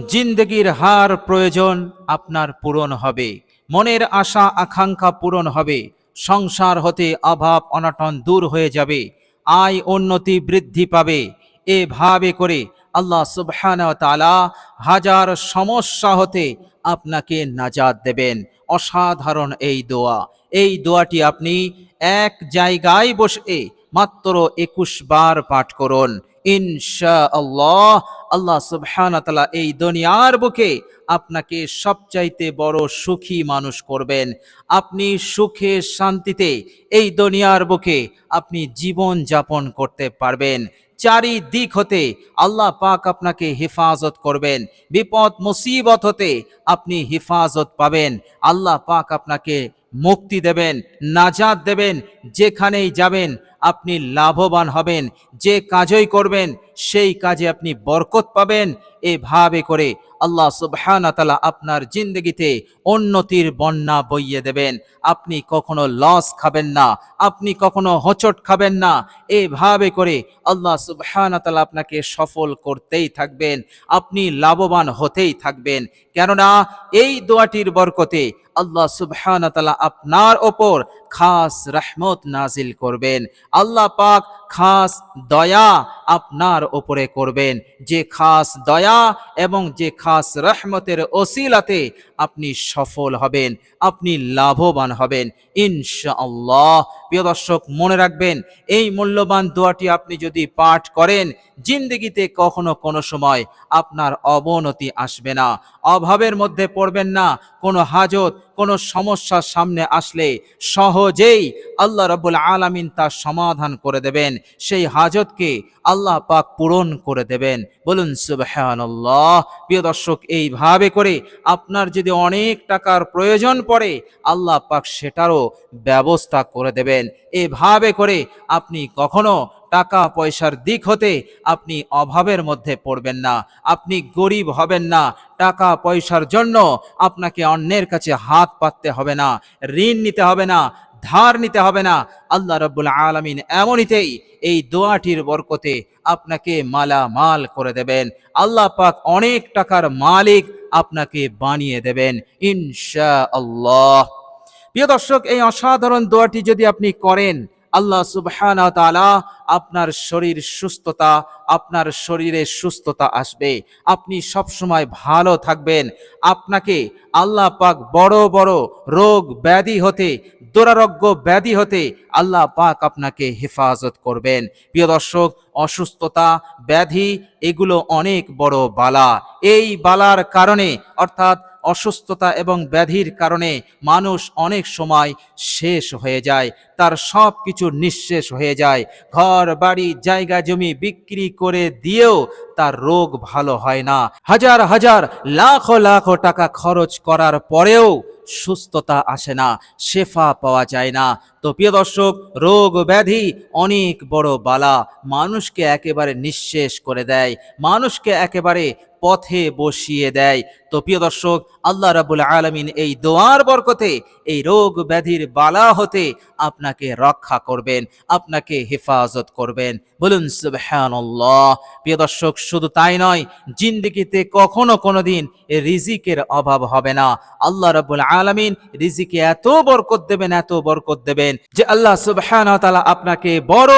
জিন্দগির হার প্রয়োজন আপনার পূরণ হবে। মনের আশা, আকাঙ্ক্ষা পূরণ হবে। সংসার হতে অভাব, অনাটন দূর হয়ে যাবে। আয়, উন্নতি বৃদ্ধি পাবে। এভাবে করে আল্লাহ তাআলা হাজার সমস্যা হতে আপনাকে নাজাদ দেবেন। অসাধারণ এই দোয়া। এই দোয়াটি আপনি এক জায়গায় বসে মাত্র একুশ বার পাঠ করুন। ইনশা আল্লাহ আল্লাহ সুবহান তালা এই দুনিয়ার বুকে আপনাকে সবচাইতে বড় সুখী মানুষ করবেন। আপনি সুখে শান্তিতে এই দুনিয়ার বুকে আপনি জীবন যাপন করতে পারবেন। চারিদিক হতে আল্লাহ পাক আপনাকে হেফাজত করবেন। বিপদ, মুসিবত হতে আপনি হেফাজত পাবেন। আল্লাহ পাক আপনাকে মুক্তি দেবেন নাজাদ দেবেন, যেখানেই যাবেন আপনি লাভবান হবেন, যে কাজই করবেন, সেই কাজে আপনি বরকত পাবেন। এভাবে করে আল্লাহ সুবহান তালা আপনার জিন্দগিতে উন্নতির বন্যা বইয়ে দেবেন। আপনি কখনো লস খাবেন না, আপনি কখনো হোঁচট খাবেন না। এভাবে করে আল্লাহ সুবহান তালা আপনাকে সফল করতেই থাকবেন, আপনি লাভবান হতেই থাকবেন। কেননা এই দোয়াটির বরকতে আল্লাহ সুবহান তালা আপনার ওপর খাস রহমত নাজিল করবেন। আল্লাহ পাক খাস দয়া আপনার ওপরে করবেন। যে খাস দয়া এবং যে খাস রহমতের ওসিলাতে আপনি সফল হবেন, আপনি লাভবান হবেন। ইনশাআল্লাহ। প্রিয় দর্শক, মনে রাখবেন, এই মূল্যবান দোয়াটি আপনি যদি পাঠ করেন, জিন্দগিতে কখনো কোনো সময় আপনার অবনতি আসবে না। অভাবের মধ্যে পড়বেন না, কোনো হাজত, কোনো সমস্যার সামনে আসলে সহজেই আল্লাহ রব্বুল আলামিন তার সমাধান করে দেবেন। সেই হাজতকে আল্লাহ পাক পূরণ করে দেবেন। বলুন সুবহানাল্লাহ। প্রিয় দর্শক, এইভাবে করে আপনার যদি অনেক টাকার প্রয়োজন পড়ে, আল্লাহ পাক সেটারও ব্যবস্থা করে দেবেন। এভাবে করে আপনি কখনো টাকা পয়সার দিক হতে আপনি অভাবের মধ্যে পড়বেন না। আপনি গরিব হবেন না। টাকা পয়সার জন্য আপনাকে অন্যের কাছে হাত পাততে হবে না, ঋণ নিতে হবে না, ধার নিতে হবে না। আল্লাহ রব্বুল আলমিন এমনিতেই এই দোয়াটির বরকতে আপনাকে মালামাল করে দেবেন। আল্লাহ পাক অনেক টাকার মালিক আপনাকে বানিয়ে দেবেন ইনশা আল্লাহ প্রিয় দর্শক এই অসাধারণ দোয়াটি যদি আপনি করেন আল্লাহ সুবহানাহু ওয়া আপনার শরীর সুস্থতা, আপনার শরীরে সুস্থতা আসবে। আপনি সব সময় ভালো থাকবেন। আপনাকে আল্লাহ পাক বড় বড় রোগ ব্যাধি হতে, দুরারোগ্য ব্যাধি হতে আল্লাহ পাক আপনাকে হেফাজত করবেন। প্রিয় দর্শক, অসুস্থতা, ব্যাধি, এগুলো অনেক বড় বালা। এই বালার কারণে, অর্থাৎ অসুস্থতা এবং ব্যাধির কারণে মানুষ অনেক সময় শেষ হয়ে যায়, তার সব কিছু নিঃশেষ হয়ে যায়। ঘর, বাড়ি, জায়গা, জমি বিক্রি করে দিয়েও তার রোগ ভালো হয় না। হাজার হাজার, লাখ লাখ টাকা খরচ করার পরেও সুস্থতা আসে না, শেফা পাওয়া যায় না। তো প্রিয় দর্শক, রোগ ব্যাধি অনেক বড় বালা। মানুষকে একেবারে নিঃশেষ করে দেয়, মানুষকে একেবারে পথে বসিয়ে দেয়। তো প্রিয় দর্শক, আল্লাহ রাবুল আলমিন এই দোয়ার বরকতে এই রোগ ব্যাধির বালা হতে আপনাকে রক্ষা করবেন, আপনাকে হেফাজত করবেন। বলুন, সুবহানাল্লাহ। প্রিয় দর্শক, শুধু তাই নয়, জিন্দিগিতে কখনো কোনো দিন রিজিকের অভাব হবে না। আল্লাহ রাবুল আলমিন রিজিকে এত বরকত দেবেন, এত বরকত দেবেন যে আল্লাহ সুবহানাহু ওয়া তাআলা আপনাকে বড়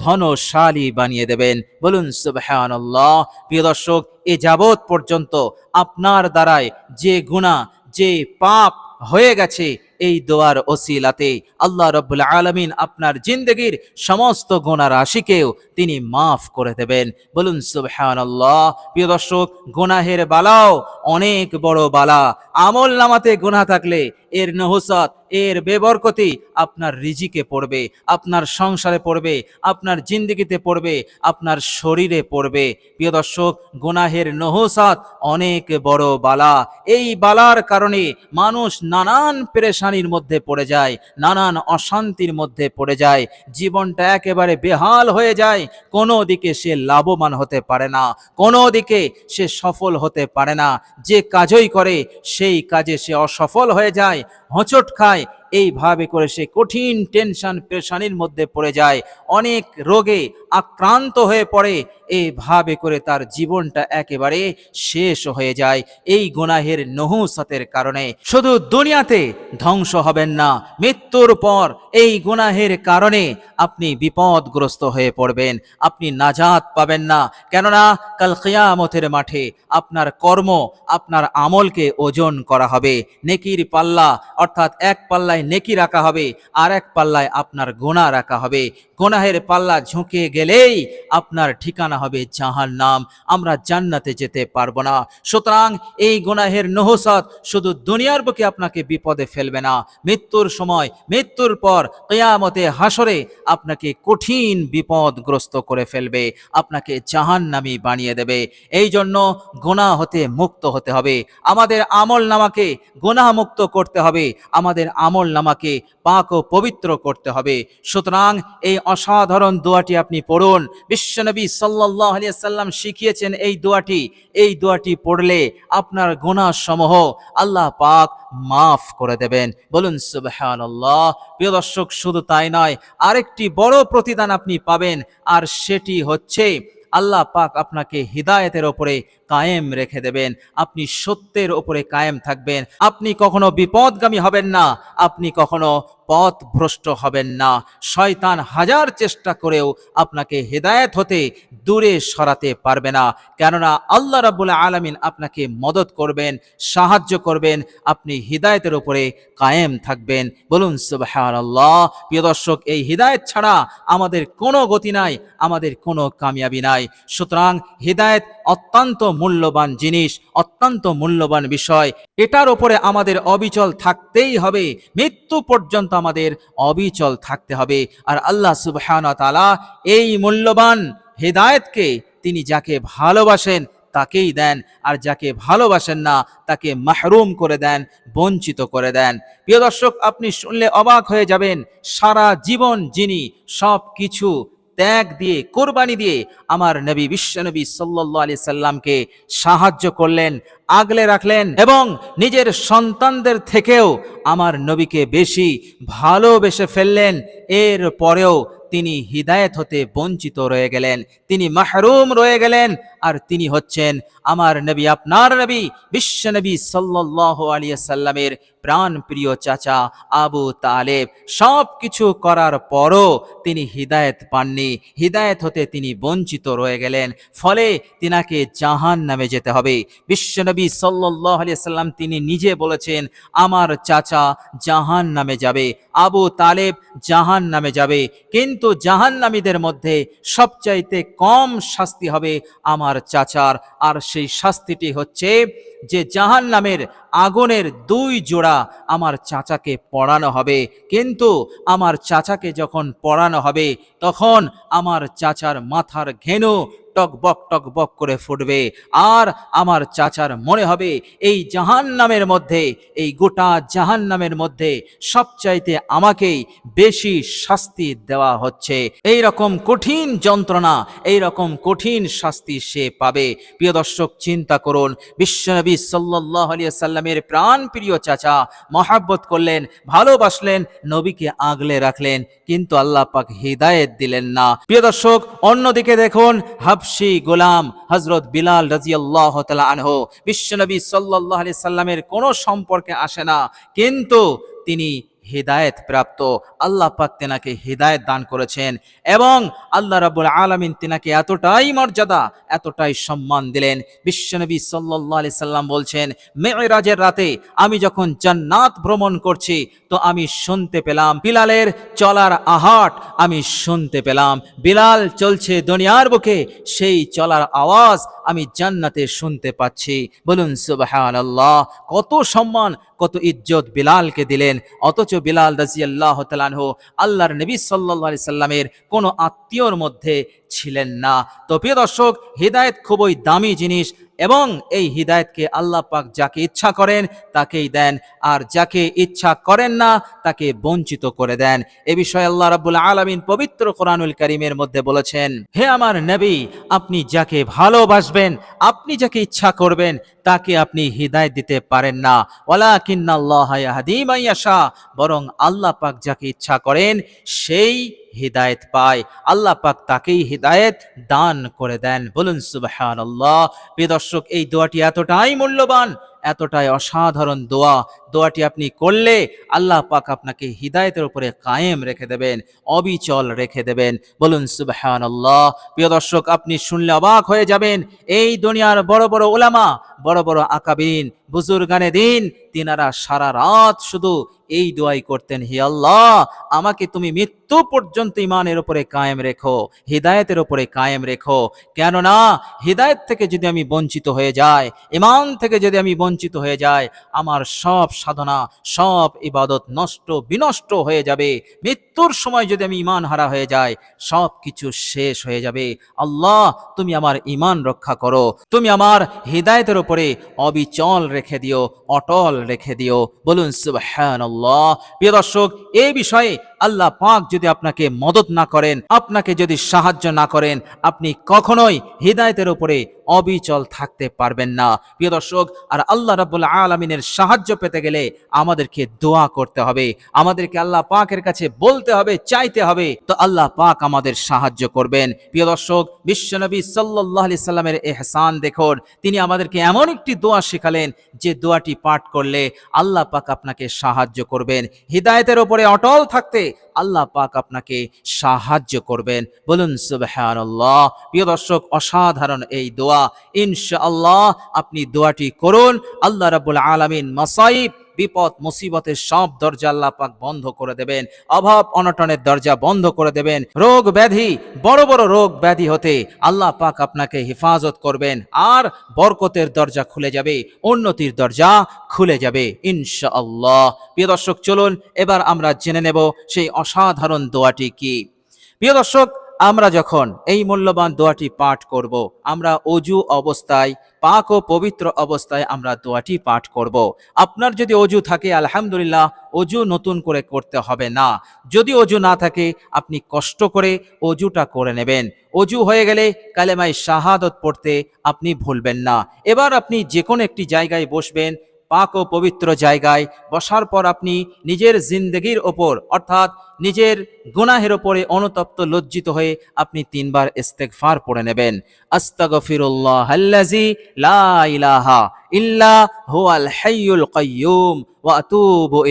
ধনশালী বানিয়ে দেবেন। বলুন সুবহানাল্লাহ। প্রিয় দর্শক, এ যাবৎ পর্যন্ত আপনার দ্বারায় যে গুণা যে পাপ হয়ে গেছে, এই দোয়ার ওসিলাতে আল্লাহ রব্বুল আলমিন আপনার জিন্দগির সমস্ত গুণা রাশিকেও তিনি মাফ করে দেবেন। বলুন সুবহানাল্লাহ। প্রিয় দর্শক, গুনাহের বালাও অনেক বড় বালা। আমল নামাতে গুনাহ থাকলে এর নহসাত এর বেবরকতি আপনার রিজিকে পড়বে, আপনার সংসারে পড়বে, আপনার জিন্দগিতে পড়বে, আপনার শরীরে পড়বে। প্রিয় দর্শক, গুনাহের নহসাত অনেক বড় বালা। এই বালার কারণে মানুষ নানান পেরেশানির মধ্যে পড়ে যায়, নানান অশান্তির মধ্যে পড়ে যায়। জীবনটা একেবারে বেহাল হয়ে যায়, কোনো দিকে সে লাভবান হতে পারে না, কোনো দিকে সে সফল হতে পারে না। যে কাজই করে, সেই কাজে সে অসফল হয়ে যায়, হোঁচট খায় নয় এইভাবে করে সে কঠিন টেনশন পেশানির মধ্যে পড়ে যায়। অনেক রোগে আক্রান্ত হয়ে পড়ে। এইভাবে করে তার জীবনটা একেবারে শেষ হয়ে যায় এই গুনাহের নহুসতের কারণে। শুধু দুনিয়াতে ধ্বংস হবেন না, মৃত্যুর পর এই গুনাহের কারণে আপনি বিপদগ্রস্ত হয়ে পড়বেন। আপনি নাজাত পাবেন না। কেননা কাল কিয়ামতের মাঠে আপনার কর্ম, আপনার আমলকে ওজন করা হবে। নেকির পাল্লা, অর্থাৎ এক পাল্লায় নেকি রাখা হবে, আর এক পাল্লায় আপনার গোনা রাখা হবে। গোনাহের পাল্লা ঝুঁকে গেলেই আপনার ঠিকানা হবে জাহান নাম আমরা জান্নাতে যেতে পারব না। সুতরাং এই গোনাহের নহসত শুধু দুনিয়ার বুকে আপনাকে বিপদে ফেলবে না। মৃত্যুর সময়, মৃত্যুর পর কেয়ামতে হাসরে আপনাকে কঠিন বিপদগ্রস্ত করে ফেলবে। আপনাকে জাহান নামি বানিয়ে দেবে। এই জন্য গোনা হতে মুক্ত হতে হবে। আমাদের আমল নামাকে গোনা মুক্ত করতে হবে। আমাদের আমল নামাকে পাক ও পবিত্র করতে হবে। সুতরাং এই অসাধারণ দোয়াটি আপনি পড়ুন। বিশ্বনবী সাল্লাহ আলিয়া সাল্লাম শিখিয়েছেন এই দোয়াটি। এই দোয়াটি পড়লে আপনার গোনা সমূহ আল্লাহ পাক মাফ করে দেবেন। বলুন, সুবহানাল্লাহ। প্রিয় দর্শক, শুধু তাই নয়, আরেকটি বড় প্রতিদান আপনি পাবেন, আর সেটি হচ্ছে আল্লাহ পাক আপনাকে হিদায়তের ওপরে কায়েম রেখে দেবেন। আপনি সত্যের ওপরে কায়েম থাকবেন। আপনি কখনো বিপদগামী হবেন না। আপনি কখনো পথ ভ্রষ্ট হবেন না। শয়তান হাজার চেষ্টা করেও আপনাকে হেদায়েত হতে দূরে সরাতে পারবে না। কেননা আল্লাহ রাবুল আলমিন আপনাকে মদত করবেন, সাহায্য করবেন, আপনি হিদায়তের উপরে কায়েম থাকবেন। বলুন সুবাহান আল্লাহ প্রিয় দর্শক, এই হিদায়ত ছাড়া আমাদের কোনো গতি নাই, আমাদের কোনো কামিয়াবি নাই। সুতরাং হিদায়ত অত্যন্ত মূল্যবান জিনিস, অত্যন্ত মূল্যবান বিষয়। এটার ওপরে আমাদের অবিচল থাকতেই হবে। মৃত্যু পর্যন্ত আমাদের অবিচল থাকতে হবে। আর আল্লাহ সুবহান তালা এই মূল্যবান হেদায়েতকে তিনি যাকে ভালোবাসেন তাকেই দেন। আর যাকে ভালোবাসেন না, তাকে মাহরুম করে দেন, বঞ্চিত করে দেন। প্রিয় দর্শক, আপনি শুনলে অবাক হয়ে যাবেন, সারা জীবন যিনি সব কিছু ত্যাগ দিয়ে, কোরবানি দিয়ে আমার নবী বিশ্বনবী সাল্লাহ আলি সাল্লামকে সাহায্য করলেন, আগলে রাখলেন এবং নিজের সন্তানদের থেকেও আমার নবীকে বেশি ভালোবেসে ফেললেন। এর পরেও তিনি হিদায়ত হতে বঞ্চিত রয়ে গেলেন, তিনি মাহরুম রয়ে গেলেন আর তিনি হচ্ছেন আমার নবী, আপনার নবী বিশ্বনবী সাল্লাহ আলিয়া সাল্লামের প্রাণ প্রিয় চাচা আবু তালেব সব কিছু করার পরও তিনি হিদায়ত পাননি। হিদায়ত হতে তিনি বঞ্চিত রয়ে গেলেন। ফলে তিনাকে জাহান নামে যেতে হবে। বিশ্বনবী সাল্লাহ সাল্লাম তিনি নিজে বলেছেন, আমার চাচা জাহান নামে যাবে, আবু তালেব জাহান নামে যাবে। কিন্তু জাহান্নামীদের মধ্যে সবচাইতে কম শাস্তি হবে আমার চাচার। আর সেই শাস্তিটি হচ্ছে যে জাহান নামের আগুনের দুই জোড়া আমার চাচাকে পড়ানো হবে। কিন্তু আমার চাচাকে যখন পড়ানো হবে, তখন আমার চাচার মাথার ঘেনু টকবক টকবক করে ফুটবে। আর আমার চাচার মনে হবে এই জাহান নামের মধ্যে, এই গোটা জাহান নামের মধ্যে সবচাইতে আমাকেই বেশি শাস্তি দেওয়া হচ্ছে। এই রকম কঠিন যন্ত্রণা এই রকম কঠিন শাস্তি সে পাবে। প্রিয় দর্শক, চিন্তা করুন, বিশ্বনবী সাল্লাহ আলিয়া সাল্লামের প্রাণ প্রিয় চাচা মহাব্বত করলেন, ভালোবাসলেন, নবীকে আগলে রাখলেন, কিন্তু আল্লাহ পাক হিদায়েত দিলেন না। প্রিয় দর্শক, অন্যদিকে দেখুন হাবশি গোলাম হজরত বিলাল রাজিয়াল্লাহ তালা আনহো। বিশ্বনবী সাল্লাহ আলি সাল্লামের কোনো সম্পর্কে আসে না। কিন্তু তিনি হেদায়েত প্রাপ্ত। আল্লাহ পাক তেনাকে হেদায়েত দান করেছেন এবং আল্লাহ রাবুল আলমিন তেনাকে এতটাই মর্যাদা, এতটাই সম্মান দিলেন। বিশ্বনবী সাল্লাহ সাল্লাম বলছেন, মেয়েরাজের রাতে আমি যখন জান্নাত ভ্রমণ করছি, তো আমি শুনতে পেলাম বিলালের চলার আহাট, আমি শুনতে পেলাম বিলাল চলছে দুনিয়ার বুকে, সেই চলার আওয়াজ আমি জান্নাতে শুনতে পাচ্ছি। বলুন সুবাহান আল্লাহ কত সম্মান, কত ইজ্জত বিলালকে দিলেন। অথচ বিলাল রাজি আল্লাহ তালানহ আল্লাহর নবী সাল্লা সাল্লামের কোনো আত্মীয়র মধ্যে ছিলেন না। তো প্রিয় দর্শক, হৃদায়ত খুবই দামি জিনিস। এবং এই হৃদায়তকে আল্লাহ পাক যাকে ইচ্ছা করেন তাকেই দেন। আর যাকে ইচ্ছা করেন না, তাকে বঞ্চিত করে দেন। এ বিষয়ে আল্লাহ রাবুল আলমিন পবিত্র কোরআনুল করিমের মধ্যে বলেছেন, হে আমার নবী, আপনি যাকে ভালোবাসবেন, আপনি যাকে ইচ্ছা করবেন তাকে আপনি হৃদায় দিতে পারেন না। ওলা কিন্নাল্লাহ ইয়াহদি মাইয়াশা বরং আল্লাহ পাক যাকে ইচ্ছা করেন, সেই হৃদায়ত পায়। আল্লাহ পাক তাকেই হৃদায়ত দান করে দেন। বলুন সুবাহ প্রিয় দর্শক, এই দোয়াটি এতটাই মূল্যবান এতটাই অসাধারণ দোয়া। দোয়াটি আপনি করলে আল্লাহ পাক আপনাকে হৃদায়তের উপরে কায়েম রেখে দেবেন, অবিচল রেখে দেবেন। বলুন, সুবহানাল্লাহ। প্রিয় দর্শক, আপনি শুনলে অবাক হয়ে যাবেন, এই দুনিয়ার বড় বড় ওলামা, বড় বড় আকাবিন, বুজুর্গানে দিন তিনারা সারা রাত শুধু এই দোয়াই করতেন, হি আল্লাহ, আমাকে তুমি মৃত্যু পর্যন্ত ইমানের উপরে কায়েম রেখো, হৃদায়তের উপরে কায়েম রেখো। কেননা, হৃদায়ত থেকে যদি আমি বঞ্চিত হয়ে যাই ইমান থেকে যদি আমি বঞ্চিত হয়ে যাই, আমার সব সাধনা, সব ইবাদত নষ্ট, বিনষ্ট হয়ে যাবে মৃত্যুর সময় যদি আমি ইমান হারা হয়ে যাই সব কিছু শেষ হয়ে যাবে। আল্লাহ, তুমি আমার ইমান রক্ষা করো। তুমি আমার হৃদায়তের উপরে অবিচল রেখে দিও, অটল রেখে দিও। বলুন, সুবহানাল্লাহ। প্রিয় দর্শক এই বিষয়ে আল্লাহ পাক যদি আপনাকে মদত না করেন, আপনাকে যদি সাহায্য না করেন, আপনি কখনোই হৃদায়তের উপরে অবিচল থাকতে পারবেন না। প্রিয় দর্শক, আর আল্লাহ রাব্বুল আলামিনের সাহায্য পেতে গেলে আমাদেরকে দোয়া করতে হবে। আমাদেরকে আল্লাহ পাকের কাছে বলতে হবে, চাইতে হবে। তো আল্লাহ পাক আমাদের সাহায্য করবেন। প্রিয় দর্শক বিশ্বনবী সাল্লাল্লাহু আলাইহি সাল্লামের এহসান দেখুন। তিনি আমাদেরকে এমন একটি দোয়া শেখালেন, যে দোয়াটি পাঠ করলে আল্লাহ পাক আপনাকে সাহায্য করবেন। হৃদায়তের উপরে অটল থাকতে আল্লাহ পাক আপনাকে সাহায্য করবেন। বলুন, সুবহানাল্লাহ। প্রিয় দর্শক, অসাধারণ এই দোয়া। ইনশাআল্লাহ আপনি দোয়াটি করুন। আল্লাহ রাব্বুল আলামিন মাসাইব বিপদ, মুসিবতের সব দরজা আল্লাহ পাক বন্ধ করে দেবেন। অভাব, অনটনের দরজা বন্ধ করে দেবেন। রোগ ব্যাধি, বড় বড় রোগ ব্যাধি হতে আল্লাহ পাক আপনাকে হেফাজত করবেন আর বরকতের দরজা খুলে যাবে, উন্নতির দরজা খুলে যাবে ইনশাআল্লাহ। প্রিয় দর্শক, চলুন এবার আমরা জেনে নেব সেই অসাধারণ দোয়াটি কি। প্রিয় দর্শক আমরা যখন এই মূল্যবান দোয়াটি পাঠ করব, আমরা অজু অবস্থায়, পাক ও পবিত্র অবস্থায় আমরা দোয়াটি পাঠ করব। আপনার যদি অজু থাকে, আলহামদুলিল্লাহ, অজু নতুন করে করতে হবে না। যদি অজু না থাকে, আপনি কষ্ট করে অজুটা করে নেবেন। অজু হয়ে গেলে কালেমাই শাহাদত পড়তে আপনি ভুলবেন না। এবার আপনি যে কোনো একটি জায়গায় বসবেন পাক ও পবিত্র জায়গায় বসার পর আপনি নিজের জিন্দগির ওপর, অর্থাৎ নিজের গুনাহের ওপরে অনুতপ্ত, লজ্জিত হয়ে আপনি তিনবার ইস্তেগফার পড়ে নেবেন। আস্তাগফিরুল্লাহ আল্লাজি লা ইলাহা ইল্লা হুয়াল হাইয়ুল কাইয়ুম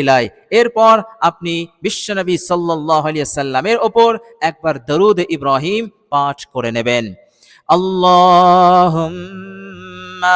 ইলাই এরপর আপনি বিশ্বনবী সাল্লাল্লাহু আলাইহি সাল্লামের ওপর একবার দরুদ ইব্রাহিম পাঠ করে নেবেন। আল্লাহুম্মা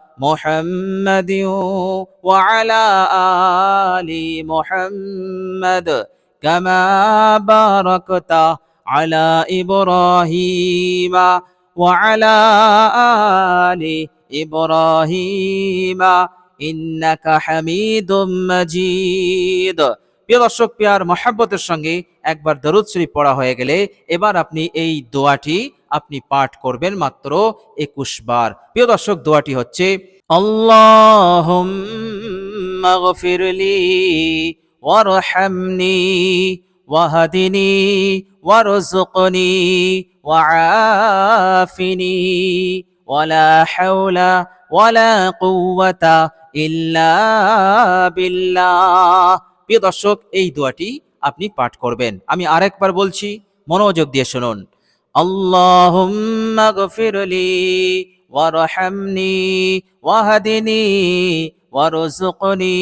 محمد وعلى آل محمد كما باركت على إبراهيم وعلى آل إبراهيم إنك حميد مجيد প্রিয় দর্শক পেয়ার মহাব্বতের সঙ্গে একবার দরুদ শরীফ পড়া হয়ে গেলে এবার আপনি এই দোয়াটি আপনি পাঠ করবেন মাত্র একুশ বার প্রিয় দর্শক দোয়াটি হচ্ছে আল্লাহুম্মা গফিরলি ওয়ারহামনি ওয়াহদিনি ওয়ারজুকনি ওয়াআফিনি ওয়ালা হাওলা ওয়ালা কুওয়াতা ইল্লা বিল্লাহ। প্রিয় দর্শক, এই দোয়াটি আপনি পাঠ করবেন। আমি আরেকবার বলছি, মনোযোগ দিয়ে শুনুন। আল্লাহুম্মা গফিরলি ওয়ারহামনি ওয়াহদিনি ওয়ারজুকনি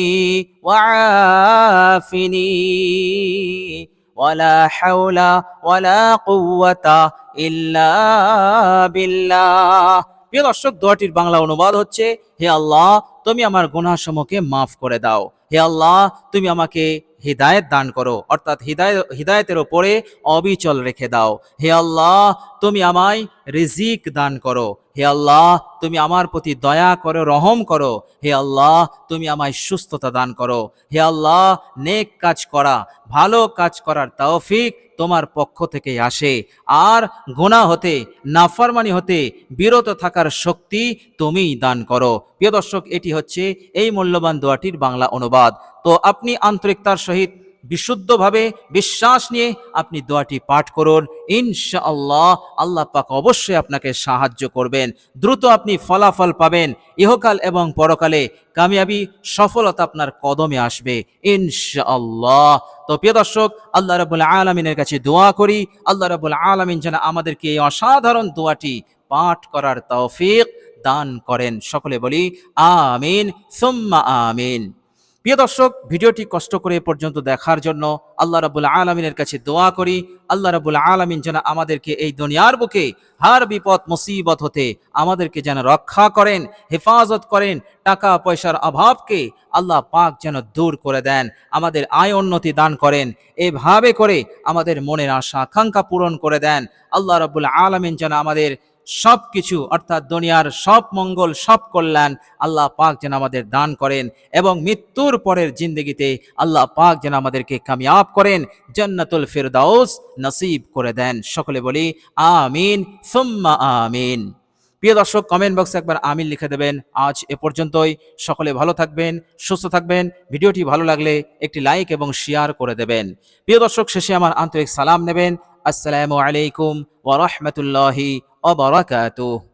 ওয়াআফিনি ওয়ালা হাওলা ওয়ালা কুওয়াতা ইল্লা বিল্লাহ প্রিয় দর্শক, দোয়াটির বাংলা অনুবাদ হচ্ছে, হে আল্লাহ, তুমি আমার গুনাহসমূহকে মাফ করে দাও। হে আল্লাহ, তুমি আমাকে হৃদায়ত দান করো। অর্থাৎ হৃদায়, হৃদায়তের ওপরে অবিচল রেখে দাও। হে আল্লাহ, তুমি আমায় রিজিক দান করো। হে আল্লাহ, তুমি আমার প্রতি দয়া করো, রহম করো। হে আল্লাহ, তুমি আমায় সুস্থতা দান করো। হে আল্লাহ, নেক কাজ করা, ভালো কাজ করার তৌফিক তোমার পক্ষ থেকে আসে। আর গোনা হতে, নাফারমানি হতে, বিরত থাকার শক্তি তুমিই দান করো। প্রিয় দর্শক, এটি হচ্ছে এই মূল্যবান দোয়াটির বাংলা অনুবাদ। তো আপনি আন্তরিকতার সহিত বিশুদ্ধভাবে বিশ্বাস নিয়ে আপনি দোয়াটি পাঠ করুন। ইনশাআল্লাহ আল্লাহ আল্লাহ পাক অবশ্যই আপনাকে সাহায্য করবেন। দ্রুত আপনি ফলাফল পাবেন। ইহকাল এবং পরকালে কামিয়াবি সফলতা আপনার কদমে আসবে। ইনশাআল্লাহ। তো প্রিয় দর্শক, আল্লাহ রাবুল আলমিনের কাছে দোয়া করি। আল্লাহ রাবুল আলমিন যেন আমাদেরকে এই অসাধারণ দোয়াটি পাঠ করার তৌফিক দান করেন। সকলে বলি, আমিন, সুম্মা আমিন। প্রিয় দর্শক, ভিডিওটি কষ্ট করে পর্যন্ত দেখার জন্য আল্লাহ রাবুল আলমিনের কাছে দোয়া করি। আল্লাহ রাবুল আলমিন যেন আমাদেরকে এই দুনিয়ার বুকে হার বিপদ, মুসিবত হতে আমাদেরকে যেন রক্ষা করেন, হেফাজত করেন, টাকা পয়সার অভাবকে আল্লাহ পাক যেন দূর করে দেন, আমাদের আয় উন্নতি দান করেন, এভাবে করে আমাদের মনের আশা, আকাঙ্ক্ষা পূরণ করে দেন। আল্লাহ রাবুল আলমিন যেন আমাদের সব কিছু অর্থাৎ দুনিয়ার সব মঙ্গল, সব কল্যাণ আল্লাহ পাক যেন আমাদের দান করেন এবং মৃত্যুর পরের জিন্দগিতে আল্লাহ পাক যেন আমাদেরকে কামিয়াব করেন, জান্নাতুল ফিরদাউস নসিব করে দেন। সকলে বলি, আমিন, সুম্মা আমিন। প্রিয় দর্শক কমেন্ট বক্সে একবার আমিন লিখে দেবেন। আজ এ পর্যন্তই। সকলে ভালো থাকবেন, সুস্থ থাকবেন। ভিডিওটি ভালো লাগলে একটি লাইক এবং শেয়ার করে দেবেন। প্রিয় দর্শক, শেষে আমার আন্তরিক সালাম নেবেন। আসসালামু আলাইকুম ওয়া রাহমাতুল্লাহি ওয়া বারাকাতুহু